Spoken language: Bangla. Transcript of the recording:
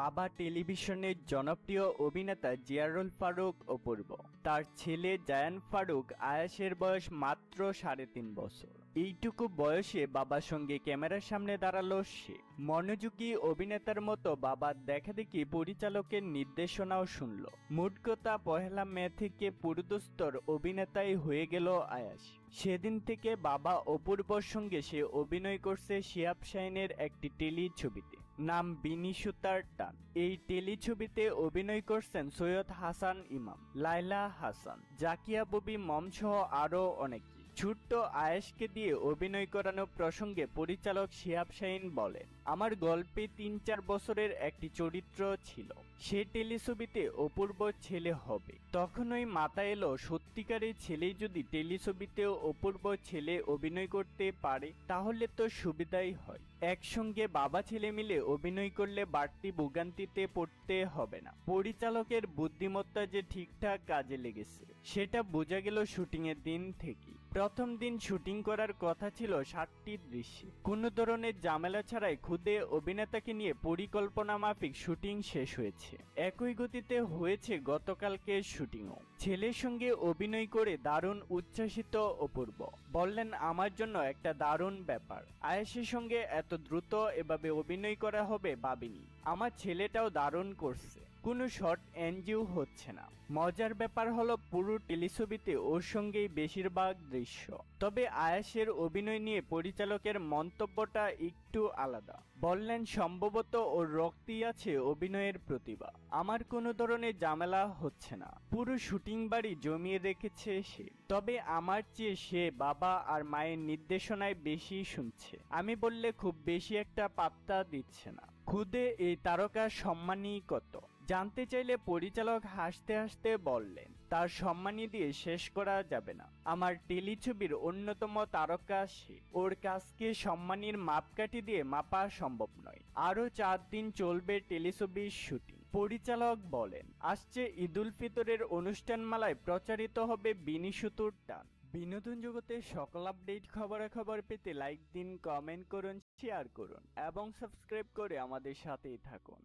বাবা টেলিভিশনের জনপ্রিয় অভিনেতা জিয়ারুল ফারুক অপূর্ব। তার ছেলে জায়ান ফারুক আয়াসের বয়স মাত্র সাড়ে তিন বছর। এইটুকু বয়সে বাবার সঙ্গে ক্যামেরার সামনে দাঁড়াল সে। মনোযোগী অভিনেতার মতো বাবার দেখা দেখি পরিচালকের নির্দেশনাও শুনল। মুটকতা পহেলা মে থেকে পুরুদস্তর অভিনেতাই হয়ে গেল আয়াস। সেদিন থেকে বাবা অপূর্বর সঙ্গে সে অভিনয় করছে শিয়াব শাইনের একটি টেলি ছবিতে নাম বিনি সুতার টান। এই টেলিছবিতে অভিনয় করছেন সৈয়দ হাসান ইমাম লাইলা হাসান, জাকিয়া ববি, মম সহ আরও অনেকে। ছোট্ট আয়েশকে দিয়ে অভিনয় করানো প্রসঙ্গে পরিচালক শিহাব শাহিন বলেন, আমার গল্পে তিন চার বছরের একটি চরিত্র ছিল। সে টেলিছবিতে অপূর্ব ছেলে হবে। তখনই মাথা এলো সত্যিকারের ছেলেই যদি টেলিছবিতেও অপূর্ব ছেলে অভিনয় করতে পারে, তাহলে তো সুবিধাই হয়। একসঙ্গে বাবা ছেলে মিলে অভিনয় করলে বাড়তি ভোগান্তিতে পড়তে হবে না। পরিচালকের বুদ্ধিমত্তা যে ঠিকঠাক কাজে লেগেছে, সেটা বোঝা গেল শুটিংয়ের দিন থেকেই। প্রথম দিন শুটিং করার কথা ছিল ষাটটি দৃশ্যে। কোনো ধরনের ঝামেলা ছাড়াই খুদে অভিনেতাকে নিয়ে পরিকল্পনা মাফিক শুটিং শেষ হয়েছে। একই গতিতে হয়েছে গতকালকে শুটিংও। ছেলের সঙ্গে অভিনয় করে দারুণ উচ্ছ্বাসিত অপূর্ব। বললেন, আমার জন্য একটা দারুণ ব্যাপার। আয়েশের সঙ্গে এত দ্রুত এভাবে অভিনয় করা হবে ভাবিনি। আমার ছেলেটাও দারুণ করছে। কোনো শর্ট এনজিও হচ্ছে না। মজার ব্যাপার হলো পুরো টেলিছবিতে ওর সঙ্গেই বেশিরভাগ দৃশ্য। তবে আয়াসের অভিনয় নিয়ে পরিচালকের মন্তব্যটা একটু আলাদা। বললেন, সম্ভবত ওর রক্তই আছে অভিনয়ের প্রতিভা। আমার কোনো ধরনের জামেলা হচ্ছে না। পুরো শুটিং বাড়ি জমিয়ে রেখেছে সে। তবে আমার চেয়ে সে বাবা আর মায়ের নির্দেশনায় বেশি শুনছে। আমি বললে খুব বেশি একটা পাত্তা দিচ্ছে না। খুদে এই তারকার সম্মানই কত। জানতে চাইলে পরিচালক হাসতে হাসতে বললেন, তার সম্মানী দিয়ে শেষ করা যাবে না। আমার টেলিছবির অন্যতম তারকা সে। ওর কাজকে সম্মানীর মাপকাঠি দিয়ে মাপা সম্ভব নয়। আরও চার দিন চলবে টেলিছবির শুটিং। পরিচালক বলেন, আসছে ঈদুল ফিতরের অনুষ্ঠানমালায় প্রচারিত হবে বিনি সুতুর টান। বিনোদন জগতের সকল আপডেট খবরাখবর পেতে লাইক দিন, কমেন্ট করুন, শেয়ার করুন এবং সাবস্ক্রাইব করে আমাদের সাথেই থাকুন।